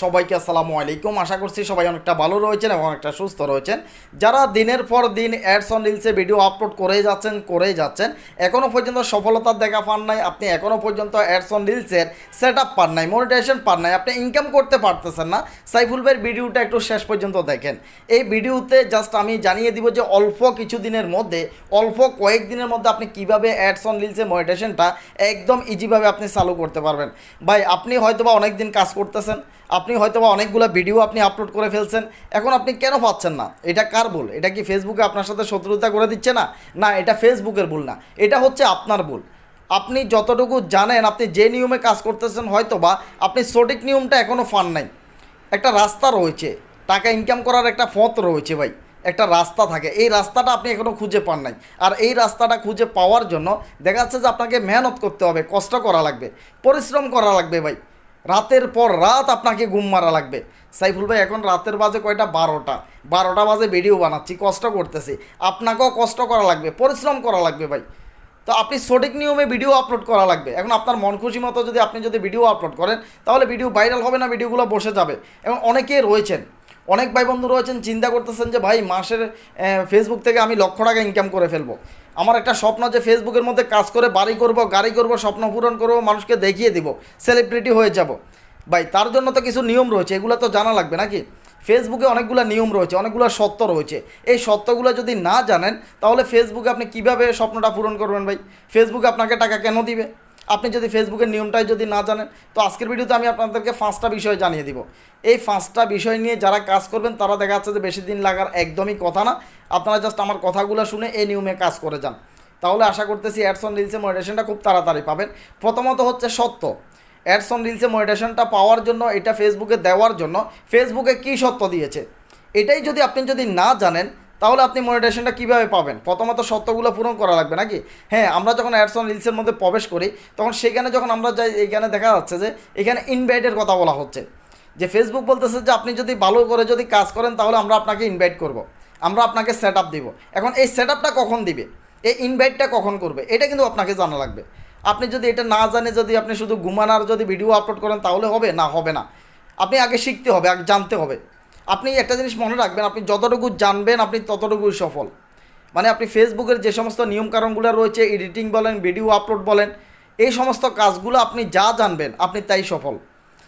সবাইকে আসসালামু আলাইকুম। আশা করছি সবাই অনেকটা ভালো রয়েছেন এবং অনেকটা সুস্থ রয়েছেন। যারা দিনের পর দিন অ্যাডস অন রিলসে ভিডিও আপলোড করেই যাচ্ছেন করেই যাচ্ছেন এখনও পর্যন্ত সফলতার দেখা পান নাই, আপনি এখনও পর্যন্ত অ্যাডস অন রিলসের সেট আপ পান নাই মনিটাইজেশন পান নাই, আপনি ইনকাম করতে পারতেছেন না। সাইফুল ভাইয়ের ভিডিওটা একটু শেষ পর্যন্ত দেখেন। এই ভিডিওতে জাস্ট আমি জানিয়ে দিব যে অল্প কিছু দিনের মধ্যে, অল্প কয়েক দিনের মধ্যে আপনি কীভাবে অ্যাডস অন রিলসে মনিটাইজেশনটা একদম ইজিভাবে আপনি চালু করতে পারবেন। ভাই, আপনি হয়তোবা অনেক দিন কাজ করতেছেন আপনি হয়তো বা অনেকগুলো ভিডিও আপনি আপলোড করে ফেলছেন, এখন আপনি কেন পাচ্ছেন না? এটা কার ভুল? এটা কি ফেসবুকে আপনার সাথে শত্রুতা করে দিচ্ছে না? না, এটা ফেসবুকের ভুল না, এটা হচ্ছে আপনার ভুল। আপনি যতটুকু জানেন, আপনি যে নিয়মে কাজ করতেছেন হয়তো বা আপনি সঠিক নিয়মটা এখনও ফান নাই। একটা রাস্তা রয়েছে, টাকা ইনকাম করার একটা পথ রয়েছে ভাই, একটা রাস্তা থাকে। এই রাস্তাটা আপনি এখনও খুঁজে পান নাই। আর এই রাস্তাটা খুঁজে পাওয়ার জন্য দেখা যাচ্ছে যে আপনাকে মেহনত করতে হবে, কষ্ট করা লাগবে, পরিশ্রম করা লাগবে ভাই। রাতের পর রাত আপনাকে ঘুম মারা লাগবে। সাইফুল ভাই, এখন রাতের বাজে কয়টা? বারোটা। বারোটা বাজে ভিডিও বানাচ্ছি, কষ্ট করতেছি। আপনাকেও কষ্ট করা লাগবে, পরিশ্রম করা লাগবে ভাই। তো আপনি সঠিক নিয়মে ভিডিও আপলোড করা লাগবে। এখন আপনার মন খুশি মতো যদি আপনি যদি ভিডিও আপলোড করেন, তাহলে ভিডিও ভাইরাল হবে না ভিডিওগুলো বসে যাবে। এবং অনেকেই রয়েছেন অনেক ভাই বন্ধু রয়েছেন চিন্তা করতেছেন যে ভাই মাসের ফেসবুক থেকে আমি লক্ষ টাকা ইনকাম করে ফেলব। আমার একটা স্বপ্ন যে ফেসবুকের মধ্যে কাজ করে, বাড়ি করব, গাড়ি করব, স্বপ্ন পূরণ করব, মানুষকে দেখিয়ে দিব সেলিব্রিটি হয়ে যাব। ভাই, তার জন্য তো কিছু নিয়ম রয়েছে, এগুলো তো জানা লাগবে নাকি? ফেসবুকে অনেকগুলো নিয়ম রয়েছে, অনেকগুলো সত্য রয়েছে। এই সত্যগুলো যদি না জানেন, তাহলে ফেসবুকে আপনি কীভাবে স্বপ্নটা পূরণ করবেন ভাই? ফেসবুকে আপনাকে টাকা কেন দিবে? আপনি যদি ফেসবুকের নিয়মটাই যদি না জানেন, তো আজকের ভিডিওতে আমি আপনাদেরকে পাঁচটা বিষয় জানিয়ে দিব। এই পাঁচটা বিষয় নিয়ে যারা কাজ করবেন, তারা দেখা যাচ্ছে যে বেশি দিন লাগার একদমই কথা না। আপনারা জাস্ট আমার কথাগুলো শুনে এই নিয়মে কাজ করে যান। তাহলে আশা করতেছি অ্যাডসন রিলসে মনিটেশনটা খুব তাড়াতাড়ি পাবেন। প্রথমত হচ্ছে সত্য। অ্যাডসন রিলসে মনিটেশনটা পাওয়ার জন্য, এটা ফেসবুকে দেওয়ার জন্য ফেসবুকে কী সত্য দিয়েছে? এটাই যদি আপনি যদি না জানেন তাহলে আপনি মনিটেশনটা কীভাবে পাবেন? প্রথমত সত্যগুলো পূরণ করা লাগবে নাকি? হ্যাঁ আমরা যখন অ্যাডস অন রিলসের মধ্যে প্রবেশ করি, তখন সেখানে যখন আমরা যাই, এখানে দেখা যাচ্ছে যে, এখানে ইনভাইটের কথা বলা হচ্ছে। যে ফেসবুক বলতেছে যে, আপনি যদি ভালো করে যদি কাজ করেন, তাহলে আমরা আপনাকে ইনভাইট করব। আমরা আপনাকে সেট আপ দিব। এখন এই সেট আপটা কখন দিবে? এই ইনভাইটটা কখন করবে? এটা কিন্তু আপনাকে জানা লাগবে। আপনি যদি এটা না জানে, যদি আপনি শুধু ঘুমানার যদি ভিডিও আপলোড করেন, তাহলে হবে না? হবে না। আপনি আগে শিখতে হবে, আগে জানতে হবে। আপনি একটা জিনিস মনে রাখবেন, আপনি যতটুকু জানবেন, আপনি ততটুকুই সফল। মানে আপনি ফেসবুকের যে সমস্ত নিয়মকানুনগুলো রয়েছে, এডিটিং বলেন, ভিডিও আপলোড বলেন, এই সমস্ত কাজগুলো আপনি যা জানবেন, আপনি তাই সফল।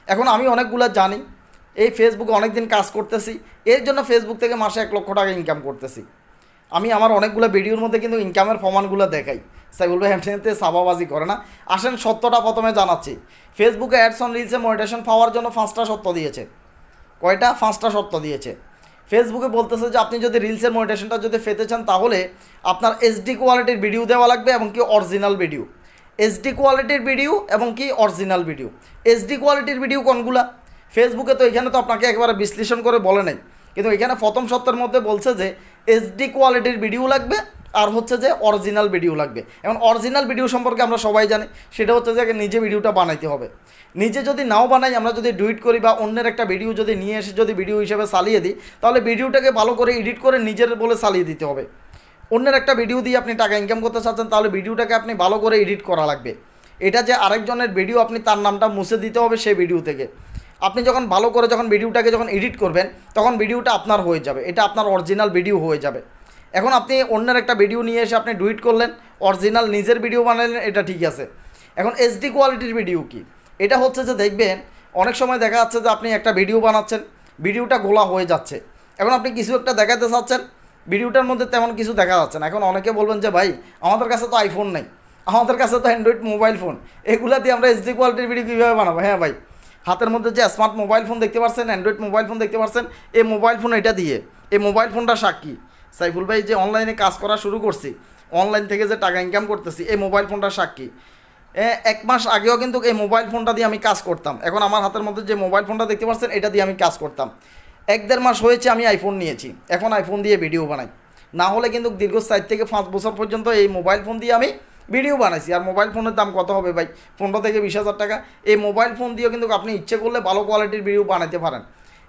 এখন আমি অনেকগুলো জানি, এই ফেসবুকে অনেক দিন কাজ করতেছি, এর জন্য ফেসবুক থেকে মাসে এক লক্ষ টাকা ইনকাম করতেছি। আমি আমার অনেকগুলো ভিডিওর মধ্যে কিন্তু ইনকামের প্রমাণগুলো দেখাই। সাইবুল ভাই এমনিতে সাবাবাজি করে না। আসেন সত্যটা প্রথমে জানাচ্ছি। ফেসবুকে অ্যাডস অন রিলসে মনিটেশন পাওয়ার জন্য পাঁচটা সত্য দিয়েছে। কয়টা? পাঁচটা সত্য দিয়েছে। ফেসবুকে বলতেছে যে, আপনি যদি রিলসের মনিটেশনটা যদি পেতে চান, তাহলে আপনার এইচডি কোয়ালিটির ভিডিও দেওয়া লাগবে এবং কি অরিজিনাল ভিডিও এইচডি কোয়ালিটির ভিডিও এবং কি অরিজিনাল ভিডিও এইচডি কোয়ালিটির ভিডিও কোনগুলা? ফেসবুকে তো এখানে তো আপনাকে একেবারে বিশ্লেষণ করে বলে নাই। কিন্তু এখানে প্রথম সত্যের মধ্যে বলছে যে এইচডি কোয়ালিটির ভিডিও লাগবে আর হচ্ছে যে অরিজিনাল ভিডিও লাগবে। এখন অরিজিনাল ভিডিও সম্পর্কে আমরা সবাই জানি, সেটা হচ্ছে যে নিজে ভিডিওটা বানাইতে হবে। নিজে যদি নাও বানাই, আমরা যদি ডুইট করি বা অন্যের একটা ভিডিও যদি নিয়ে এসে যদি ভিডিও হিসেবে চালিয়ে দিই, তাহলে ভিডিওটাকে ভালো করে এডিট করে নিজের বলে চালিয়ে দিতে হবে। অন্যের একটা ভিডিও দিয়ে আপনি টাকা ইনকাম করতে চাচ্ছেন, তাহলে ভিডিওটাকে আপনি ভালো করে এডিট করা লাগবে। এটা যে আরেকজনের ভিডিও আপনি তার নামটা মুছে দিতে হবে সেই ভিডিও থেকে। আপনি যখন ভালো করে যখন ভিডিওটাকে যখন এডিট করবেন, তখন ভিডিওটা আপনার হয়ে যাবে। এটা আপনার অরিজিনাল ভিডিও হয়ে যাবে। এখন আপনি অন্যের একটা ভিডিও নিয়ে এসে আপনি ডুইট করলেন অরিজিনাল নিজের ভিডিও বানালেন, এটা ঠিক আছে। এখন এইচডি কোয়ালিটির ভিডিও কি? এটা হচ্ছে যে দেখবেন, অনেক সময় দেখা যাচ্ছে যে আপনি একটা ভিডিও বানাচ্ছেন ভিডিওটা গোলা হয়ে যাচ্ছে। এখন আপনি কিছু একটা দেখাতে চাচ্ছেন ভিডিওটার মধ্যে তেমন কিছু দেখা যাচ্ছে না। এখন অনেকে বলবেন যে, ভাই, আমাদের কাছে তো আইফোন নেই, আমাদের কাছে তো অ্যান্ড্রয়েড মোবাইল ফোন এগুলা দিয়ে আমরা এইচডি কোয়ালিটির ভিডিও কীভাবে বানাবো? হ্যাঁ ভাই, হাতের মধ্যে যে স্মার্ট মোবাইল ফোন দেখতে পাচ্ছেন অ্যান্ড্রয়েড মোবাইল ফোন দেখতে পাচ্ছেন এই মোবাইল ফোন এটা দিয়ে, এই মোবাইল ফোনটা সাক্ষী। সাইফুল ভাই যে অনলাইনে কাজ করা শুরু করছি অনলাইন থেকে যে টাকা ইনকাম করতেছি, এই মোবাইল ফোনটা সাক্ষী। এক মাস আগেও কিন্তু এই মোবাইল ফোনটা দিয়ে আমি কাজ করতাম। এখন আমার হাতের মধ্যে যে মোবাইল ফোনটা দেখতে পাচ্ছেন, এটা দিয়ে আমি কাজ করতাম। এক দেড় মাস হয়েছে আমি আইফোন নিয়েছি। এখন আইফোন দিয়ে ভিডিও বানাই। না হলে কিন্তু দীর্ঘ চার থেকে পাঁচ বছর পর্যন্ত এই মোবাইল ফোন দিয়ে আমি ভিডিও বানাইছি। আর মোবাইল ফোনের দাম কত হবে ভাই? পনেরো থেকে বিশ হাজার টাকা। এই মোবাইল ফোন দিয়েও কিন্তু আপনি ইচ্ছে করলে ভালো কোয়ালিটির ভিডিও বানাতে পারেন।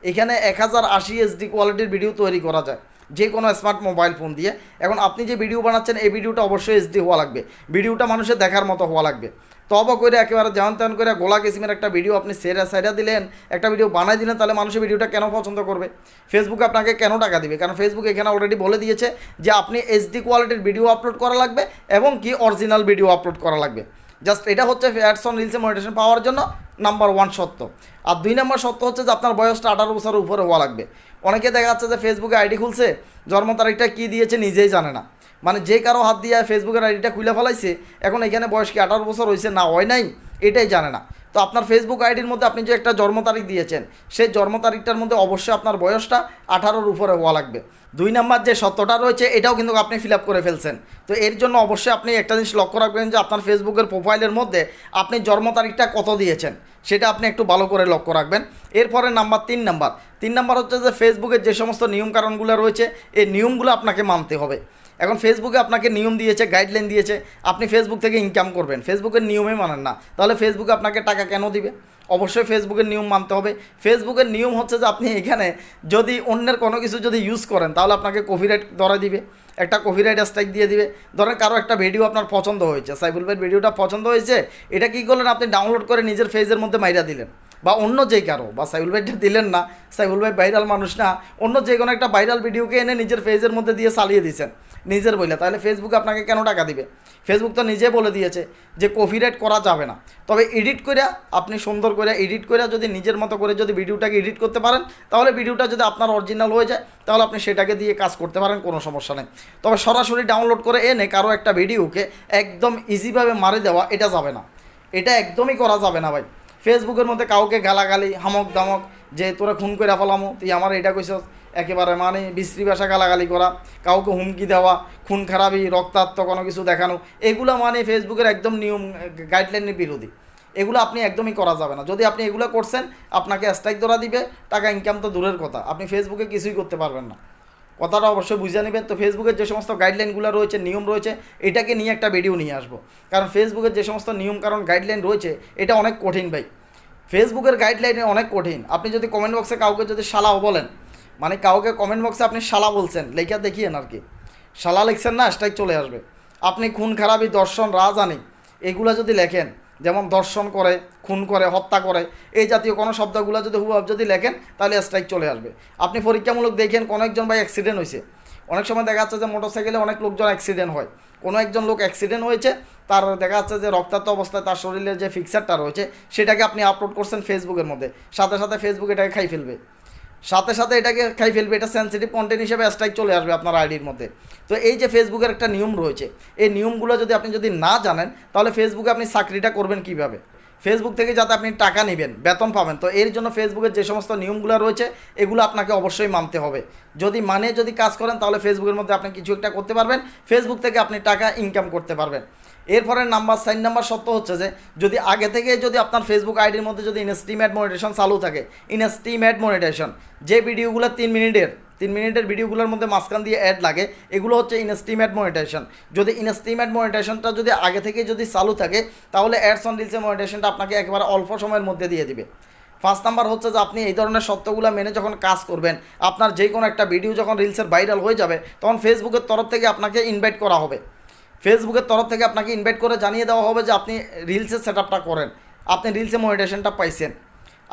এখানে এক হাজার আশি এসডি কোয়ালিটির ভিডিও তৈরি করা যায়। যে কোনো স্মার্ট মোবাইল ফোন দিয়ে। এখন আপনি যে ভিডিও বানাচ্ছেন, এই ভিডিওটা অবশ্যই এইচডি হওয়া লাগবে। ভিডিওটা মানুষের দেখার মতো হওয়া লাগবে। তব করে একেবারে যেমন তেমন করে গোলা কিসিমের একটা ভিডিও আপনি সেরা সাইডা দিলেন, একটা ভিডিও বানাই দিলেন, তাহলে মানুষের ভিডিওটা কেন পছন্দ করবে? ফেসবুকে আপনাকে কেন টাকা দিবে? কারণ ফেসবুক এখানে অলরেডি বলে দিয়েছে যে আপনি এইচডি কোয়ালিটির ভিডিও আপলোড করা লাগবে এবং কি অরিজিনাল ভিডিও আপলোড করা লাগবে। জাস্ট এটা হচ্ছে অ্যাডস অন রিলসে মনিটেশন পাওয়ার জন্য নাম্বার ওয়ান সত্য। আর দুই নম্বর সত্য হচ্ছে যে আপনার বয়সটা আঠারো বছরের উপরে হওয়া লাগবে। অনেকে দেখা যাচ্ছে যে ফেসবুকে আইডি খুলছে, জন্ম তারিখটা কী দিয়েছে নিজেই জানে না। মানে যে কারও হাত দিয়ে ফেসবুকের আইডিটা খুলে ফেলাইছে, এখন এখানে বয়স কি আঠারো বছর হয়েছে না, হয় নাই। এটাই জানে না। তো আপনার ফেসবুক আইডির মধ্যে আপনি যে একটা জন্ম তারিখ দিয়েছেন, সেই জন্ম তারিখটার মধ্যে অবশ্যই আপনার বয়সটা আঠারোর উপরে হওয়া লাগবে। দুই নাম্বার যে সত্যটা রয়েছে, এটাও কিন্তু আপনি ফিল আপ করে ফেলছেন। তো এর জন্য অবশ্যই আপনি একটা জিনিস লক্ষ্য রাখবেন যে আপনার ফেসবুকের প্রোফাইলের মধ্যে আপনি জন্ম তারিখটা কত দিয়েছেন, সেটা আপনি একটু ভালো করে লক্ষ্য রাখবেন। এরপরে নাম্বার তিন নাম্বার। তিন নাম্বার হচ্ছে যে ফেসবুকের যে সমস্ত নিয়মকানুনগুলো রয়েছে, এই নিয়মগুলো আপনাকে মানতে হবে। এখন ফেসবুকে আপনাকে নিয়ম দিয়েছে গাইডলাইন দিয়েছে, আপনি ফেসবুক থেকে ইনকাম করবেন। ফেসবুকের নিয়মে মানেন না। তাহলে ফেসবুকে আপনাকে টাকা কেন দিবে? অবশ্যই ফেসবুকের নিয়ম মানতে হবে। ফেসবুকের নিয়ম হচ্ছে যে আপনি এখানে যদি অন্যের কোনো কিছু যদি ইউজ করেন, তাহলে আপনাকে কপিরাইট ধরা দিবে, একটা কপিরাইট স্ট্রাইক দিয়ে দিবে। ধরেন কারও একটা ভিডিও আপনার পছন্দ হয়েছে, সাইফুল ভাইয়ের ভিডিওটা পছন্দ হয়েছে, এটা কী করলেন? আপনি ডাউনলোড করে নিজের ফেজের মধ্যে মাইরা দিলেন। বা অন্য যে কারও, বা সাইফুল ভাইটা দিলেন না, সাইফুল ভাই ভাইরাল মানুষ না, অন্য যে কোনো একটা ভাইরাল ভিডিওকে এনে নিজের ফেজের মধ্যে দিয়ে চালিয়ে দিয়েছেন, নিজের বইলে। তাহলে ফেসবুক আপনাকে কেন টাকা দিবে? ফেসবুক তো নিজে বলে দিয়েছে যে কপিরাইট করা যাবে না। তবে এডিট করে আপনি সুন্দর করে এডিট করে যদি নিজের মতো করে যদি ভিডিওটাকে এডিট করতে পারেন, তাহলে ভিডিওটা যদি আপনার অরিজিনাল হয়ে যায়, তাহলে আপনি সেটাকে দিয়ে কাজ করতে পারেন, কোনো সমস্যা নেই। তবে সরাসরি ডাউনলোড করে এনে কারও একটা ভিডিওকে একদম ইজিভাবে মারে দেওয়া, এটা যাবে না। এটা একদমই করা যাবে না ভাই। ফেসবুকের মধ্যে কাউকে গালাগালি, হামক দামক, যে তোরা খুন করে ফেলামো, তুই আমার এটা কইছস, একেবারে মানে বিশ্রী ভাষা গালাগালি করা, কাউকে হুমকি দেওয়া, খুন খারাপি, রক্তাক্ত কোনো কিছু দেখানো, এগুলো মানে ফেসবুকের একদম নিয়ম গাইডলাইনের বিরোধী। এগুলো আপনি একদমই করা যাবে না। যদি আপনি এগুলো করছেন, আপনাকে স্ট্রাইক ধরা দিবে, টাকা ইনকাম তো দূরের কথা। আপনি ফেসবুকে কিছুই করতে পারবেন না। কথাটা অবশ্যই বুঝে নেবেন। তো ফেসবুকের যে সমস্ত গাইডলাইনগুলো রয়েছে, নিয়ম রয়েছে, এটাকে নিয়ে একটা ভিডিও নিয়ে আসব। কারণ ফেসবুকের যে সমস্ত নিয়ম কারণ গাইডলাইন রয়েছে, এটা অনেক কঠিন ভাই। ফেসবুকের গাইডলাইনে অনেক কঠিন। আপনি যদি কমেন্ট বক্সে কাউকে যদি শালাও বলেন মানে কাউকে কমেন্ট বক্সে আপনি শালা বলছেন, লেখা দেখিয়েন আর কি। শালা লিখছেন না স্ট্রাইক চলে আসবে। আপনি খুন খারাপি, দর্শন রাজানি এগুলো যদি লেখেন যেমন দর্শন করে, খুন করে, হত্যা করে, এই জাতীয় কোনো শব্দগুলো যদি হুব যদি লেখেন, তাহলে স্ট্রাইক চলে আসবে। আপনি পরীক্ষামূলক দেখেন কোনো একজন ভাই অ্যাক্সিডেন্ট হয়েছে। অনেক সময় দেখা যাচ্ছে যে মোটরসাইকেলে অনেক লোকজন অ্যাক্সিডেন্ট হয়। কোনো একজন লোক অ্যাক্সিডেন্ট হয়েছে, তার দেখা যাচ্ছে যে রক্তাক্ত অবস্থায় তার শরীরের যে ফিক্সারটা রয়েছে, সেটাকে আপনি আপলোড করছেন ফেসবুকের মধ্যে। সাথে সাথে ফেসবুক এটাকে খাই ফেলবে। সাথে সাথে এটাকে খাই ফেলবে, এটা সেন্সিটিভ কন্টেন্ট হিসেবে স্ট্রাইক চলে আসবে আপনার আইডির মধ্যে। তো এই যে ফেসবুকের একটা নিয়ম রয়েছে, এই নিয়মগুলো যদি আপনি যদি না জানেন, তাহলে ফেসবুকে আপনি চাকরিটা করবেন কীভাবে? ফেসবুক থেকে যাতে আপনি টাকা নেবেন, বেতন পাবেন। তো এর জন্য ফেসবুকের যে সমস্ত নিয়মগুলো রয়েছে, এগুলো আপনাকে অবশ্যই মানতে হবে। যদি মানে যদি কাজ করেন, তাহলে ফেসবুকের মধ্যে আপনি কিছু একটা করতে পারবেন, ফেসবুক থেকে আপনি টাকা ইনকাম করতে পারবেন। এরপরে নাম্বার, সাইন নাম্বার সত্য হচ্ছে যে, যদি আগে থেকে যদি আপনার ফেসবুক আইডির মধ্যে যদি ইনস্টিমেট মনিটেশন চালু থাকে ইনস্টিমেট মনিটেশন যে ভিডিওগুলো তিন মিনিটের তিন মিনিটের ভিডিওগুলোর মধ্যে মাঝখান দিয়ে অ্যাড লাগে, এগুলো হচ্ছে ইনস্টিমেট মনিটেশন যদি ইনস্টিমেট মনিটেশনটা যদি আগে থেকে যদি চালু থাকে, তাহলে অ্যাডস অন রিলসের মনিটেশনটা আপনাকে একেবারে অল্প সময়ের মধ্যে দিয়ে দিবে। ফার্স্ট নাম্বার হচ্ছে যে আপনি এই ধরনের সত্যগুলো মেনে যখন কাজ করবেন, আপনার যে কোনো একটা ভিডিও যখন রিলসের ভাইরাল হয়ে যাবে, তখন ফেসবুকের তরফ থেকে আপনাকে ইনভাইট করা হবে। ফেসবুকের তরফ থেকে আপনাকে ইনভাইট করে জানিয়ে দেওয়া হবে যে আপনি রিলসের সেট আপটা করেন। আপনি রিলসে মনিটেশনটা পাইছেন।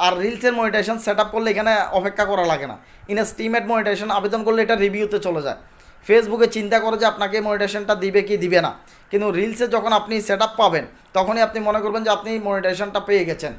আর রিলসের মনিটেশন সেট আপ করলে এখানে অপেক্ষা করা লাগে না। ইন স্টিমেট মনিটেশন আবেদন করলে এটা রিভিউতে চলে যায়। ফেসবুকে চিন্তা করে যে আপনাকে মনিটেশনটা দিবে কি দিবে না। কিন্তু রিলসে যখন আপনি সেট পাবেন, তখনই আপনি মনে করবেন যে আপনি মনিটেশনটা পেয়ে গেছেন।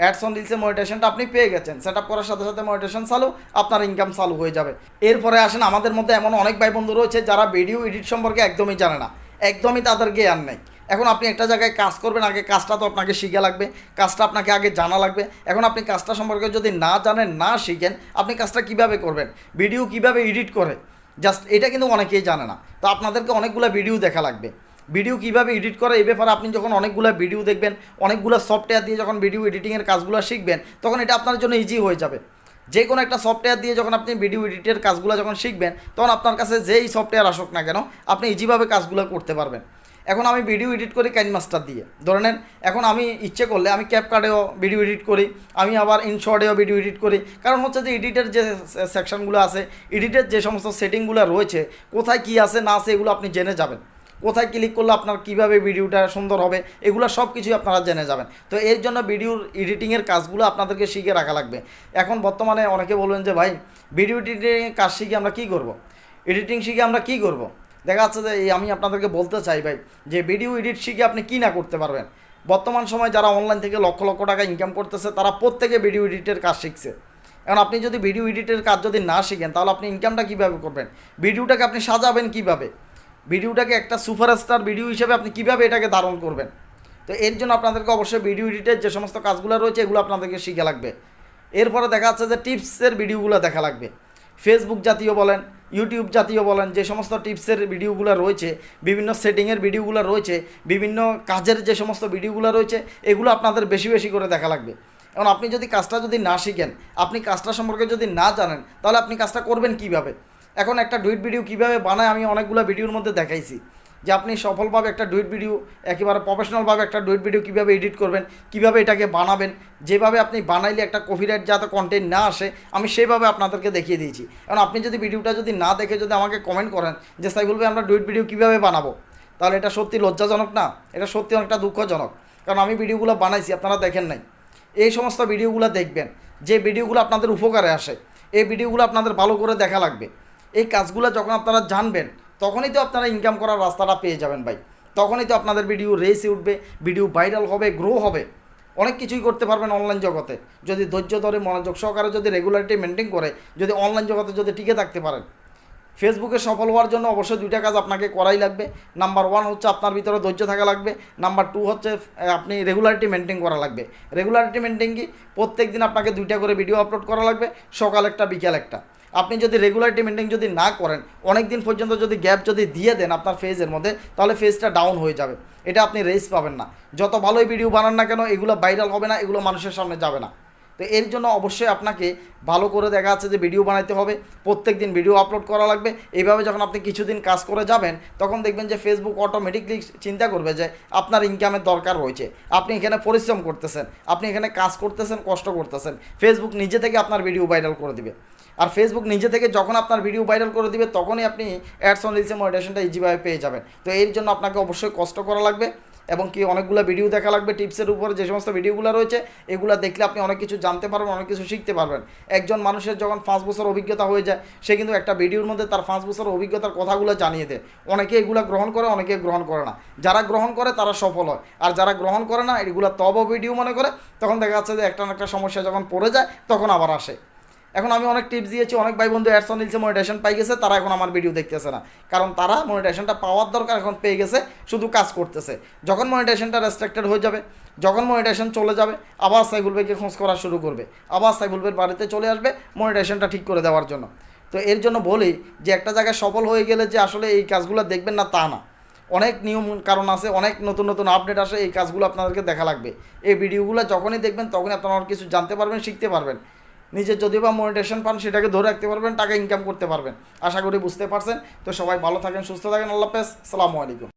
অ্যাডস অন রিলসে মনিটেশনটা আপনি পেয়ে গেছেন। সেট আপ করার সাথে সাথে মনিটেশন চালু, আপনার ইনকাম চালু হয়ে যাবে। এরপরে আসেন, আমাদের মধ্যে এমন অনেক ভাই বন্ধু রয়েছে যারা ভিডিও এডিট সম্পর্কে একদমই জানে না। একদমই তাদের জ্ঞান নেই। এখন আপনি একটা জায়গায় কাজ করবেন, আগে কাজটা তো আপনাকে শিখে লাগবে, কাজটা আপনাকে আগে জানা লাগবে। এখন আপনি কাজটা সম্পর্কে যদি না জানেন, না শিখেন, আপনি কাজটা কীভাবে করবেন, ভিডিও কীভাবে এডিট করে, জাস্ট এটা কিন্তু অনেকেই জানে না। তো আপনাদেরকে অনেকগুলো ভিডিও দেখা লাগবে। ভিডিও কীভাবে এডিট করে, এই ব্যাপারে আপনি যখন অনেকগুলো ভিডিও দেখবেন, অনেকগুলো সফটওয়্যার দিয়ে যখন ভিডিও এডিটিংয়ের কাজগুলো শিখবেন, তখন এটা আপনার জন্য ইজি হয়ে যাবে। যে কোনো একটা সফটওয়্যার দিয়ে যখন আপনি ভিডিও এডিটের কাজগুলো যখন শিখবেন, তখন আপনার কাছে যেই সফটওয়্যার আসুক না কেন, আপনি ইজিভাবে কাজগুলো করতে পারবেন। এখন আমি ভিডিও এডিট করি কাইন মাস্টার দিয়ে। ধরে নেন, এখন আমি ইচ্ছে করলে আমি ক্যাপ কার্ডেও ভিডিও এডিট করি, আমি আবার ইনশর্টেও ভিডিও এডিট করি। কারণ হচ্ছে যে এডিটের যে সেকশনগুলো আছে এডিটের যে সমস্ত সেটিংগুলো রয়েছে, কোথায় কী আছে না আছে এগুলো আপনি জেনে যাবেন। কোথায় ক্লিক করলে আপনার কীভাবে ভিডিওটা সুন্দর হবে, এগুলো সব কিছুই আপনারা জেনে যাবেন। তো এর জন্য ভিডিওর এডিটিংয়ের কাজগুলো আপনাদেরকে শিখে রাখা লাগবে। এখন বর্তমানে অনেকে বলবেন যে, ভাই ভিডিও এডিটিংয়ের কাজ শিখে আমরা কী করব? এডিটিং শিখে আমরা কী করব? দেখা যাচ্ছে যে আমি আপনাদেরকে বলতে চাই, ভাই, যে ভিডিও এডিট শিখে আপনি কী না করতে পারবেন? বর্তমান সময় যারা অনলাইন থেকে লক্ষ লক্ষ টাকা ইনকাম করতেছে, তারা প্রত্যেকে ভিডিও এডিটের কাজ শিখছে। এখন আপনি যদি ভিডিও এডিটের কাজ যদি না শিখেন, তাহলে আপনি ইনকামটা কীভাবে করবেন? ভিডিওটাকে আপনি সাজাবেন কীভাবে? ভিডিওটাকে একটা সুপারস্টার ভিডিও হিসেবে আপনি কীভাবে এটাকে ধারণ করবেন? তো এর জন্য আপনাদেরকে অবশ্যই ভিডিও এডিটের যে সমস্ত কাজগুলো রয়েছে, এগুলো আপনাদেরকে শিখে লাগবে। এরপরে দেখা যাচ্ছে যে টিপসের ভিডিওগুলো দেখা লাগবে। ফেসবুক জাতীয় বলেন ইউটিউব জাতীয় বলেন, যে সমস্ত টিপসের ভিডিওগুলো রয়েছে, বিভিন্ন সেটিংয়ের ভিডিওগুলো রয়েছে, বিভিন্ন কাজের যে সমস্ত ভিডিওগুলো রয়েছে, এগুলো আপনাদের বেশি বেশি করে দেখা লাগবে। এখন আপনি যদি কাজটা যদি না শিখেন, আপনি কাজটা সম্পর্কে যদি না জানেন, তাহলে আপনি কাজটা করবেন কীভাবে? এখন একটা ডুইট ভিডিও কীভাবে বানায় আমি অনেকগুলো ভিডিওর মধ্যে দেখাইছি। যে আপনি সফলভাবে একটা ডুইট ভিডিও, একেবারে প্রফেশনালভাবে একটা ডুইট ভিডিও কীভাবে এডিট করবেন, কীভাবে এটাকে বানাবেন, যেভাবে আপনি বানাইলে একটা কপিরাইট যাতে কন্টেন্ট না আসে, আমি সেইভাবে আপনাদেরকে দেখিয়ে দিয়েছি। কারণ আপনি যদি ভিডিওটা যদি না দেখে যদি আমাকে কমেন্ট করেন যে সাইবুল ভাই, আমরা ডুইট ভিডিও কীভাবে বানাবো? তাহলে এটা সত্যি লজ্জাজনক না? এটা সত্যি অনেকটা দুঃখজনক। কারণ আমি ভিডিওগুলো বানাইছি, আপনারা দেখেন নাই। এই সমস্ত ভিডিওগুলো দেখবেন, যে ভিডিওগুলো আপনাদের উপকারে আসে, এই ভিডিওগুলো আপনাদের ভালো করে দেখা লাগবে। এই কাজগুলো যখন আপনারা জানবেন, তখনই তো আপনারা ইনকাম করার রাস্তাটা পেয়ে যাবেন ভাই। তখনই তো আপনাদের ভিডিও রেসে উঠবে ভিডিও ভাইরাল হবে গ্রো হবে। অনেক কিছুই করতে পারবেন অনলাইন জগতে। যদি ধৈর্য ধরে, মনোযোগ সহকারে যদি রেগুলারিটি মেনটেন করে, যদি অনলাইন জগতে যদি টিকে থাকতে পারেন। ফেসবুকে সফল হওয়ার জন্য অবশ্যই দুইটা কাজ আপনাকে করাই লাগবে। নাম্বার ওয়ান হচ্ছে আপনার ভিতরে ধৈর্য থাকা লাগবে। নাম্বার টু হচ্ছে আপনি রেগুলারিটি মেনটেন করা লাগবে। রেগুলারিটি মেনটেন কি? প্রত্যেক দিন আপনাকে দুইটা করে ভিডিও আপলোড করা লাগবে, সকাল একটা, বিকাল একটা। আপনি যদি রেগুলারিটি মেনটেন যদি না করেন অনেক দিন পর্যন্ত যদি গ্যাপ যদি দিয়ে দেন আপনার ফেজের মধ্যে, তাহলে ফেজটা ডাউন হয়ে যাবে। এটা আপনি রেস পাবেন না। যত ভালোই ভিডিও বানান না কেন, এগুলো ভাইরাল হবে না, এগুলো মানুষের সামনে যাবে না। তো এর জন্য অবশ্যই আপনাকে ভালো করে দেখা যাচ্ছে যে ভিডিও বানাইতে হবে। প্রত্যেক দিন ভিডিও আপলোড করা লাগবে। এইভাবে যখন আপনি কিছুদিন কাজ করে যাবেন, তখন দেখবেন যে ফেসবুক অটোমেটিকলি চিন্তা করবে যে আপনার ইনকামের দরকার রয়েছে। আপনি এখানে পরিশ্রম করতেছেন, আপনি এখানে কাজ করতেছেন, কষ্ট করতেছেন। ফেসবুক নিজে থেকে আপনার ভিডিও ভাইরাল করে দিবে। আর ফেসবুক নিজে থেকে যখন আপনার ভিডিও ভাইরাল করে দিবে, তখনই আপনি অ্যাডস অন রিলসে মনিটেশনটা ইজিভাবে পেয়ে যাবেন। তো এর জন্য আপনাকে অবশ্যই কষ্ট করা লাগবে। এবং কি অনেকগুলো ভিডিও দেখা লাগবে টিপসের উপরে যে সমস্ত ভিডিওগুলো রয়েছে, এগুলো দেখলে আপনি অনেক কিছু জানতে পারবেন, অনেক কিছু শিখতে পারবেন। একজন মানুষের যখন পাঁচ বছর অভিজ্ঞতা হয়ে যায়, সে কিন্তু একটা ভিডিওর মধ্যে তার পাঁচ বছর অভিজ্ঞতার কথাগুলো জানিয়ে দেয়। অনেকে এগুলো গ্রহণ করে, অনেকে গ্রহণ করে না। যারা গ্রহণ করে, তারা সফল হয়। আর যারা গ্রহণ করে না, এগুলো তব ভিডিও মনে করে, তখন দেখা যাচ্ছে যে একটা না একটা সমস্যা যখন পড়ে যায়, তখন আবার আসে। এখন আমি অনেক টিপস দিয়েছি, অনেক ভাই বন্ধু অ্যাডস অন মনিটেশন পাই গেছে, তারা এখন আমার ভিডিও দেখতেছে না। কারণ তারা মনিটেশনটা পাওয়ার দরকার এখন পেয়ে গেছে, শুধু কাজ করতেছে। যখন মনিটেশনটা রেস্ট্রিক্টেড হয়ে যাবে, যখন মনিটেশন চলে যাবে, আবার সাইবুল ভাইকে খোঁজ করা শুরু করবে। আবার সাইবুল ভাইয়ের বাড়িতে চলে আসবে মনিটেশনটা ঠিক করে দেওয়ার জন্য। তো এর জন্য বলি যে একটা জায়গায় সফল হয়ে গেলে যে আসলে এই কাজগুলো দেখবেন না তা না। অনেক নিয়ম কারণ আছে, অনেক নতুন নতুন আপডেট আসে, এই কাজগুলো আপনাদেরকে দেখা লাগবে। এই ভিডিওগুলো যখনই দেখবেন, তখনই আপনারা অনেক কিছু জানতে পারবেন, শিখতে পারবেন। নিজের যদি বা মনিটেশন পান, সেটাকে ধরে রাখতে পারবেন, টাকা ইনকাম করতে পারবেন। আশা করি বুঝতে পারছেন। তো সবাই ভালো থাকেন, সুস্থ থাকেন, আল্লাহ হাফেজ। সালামু আলাইকুম।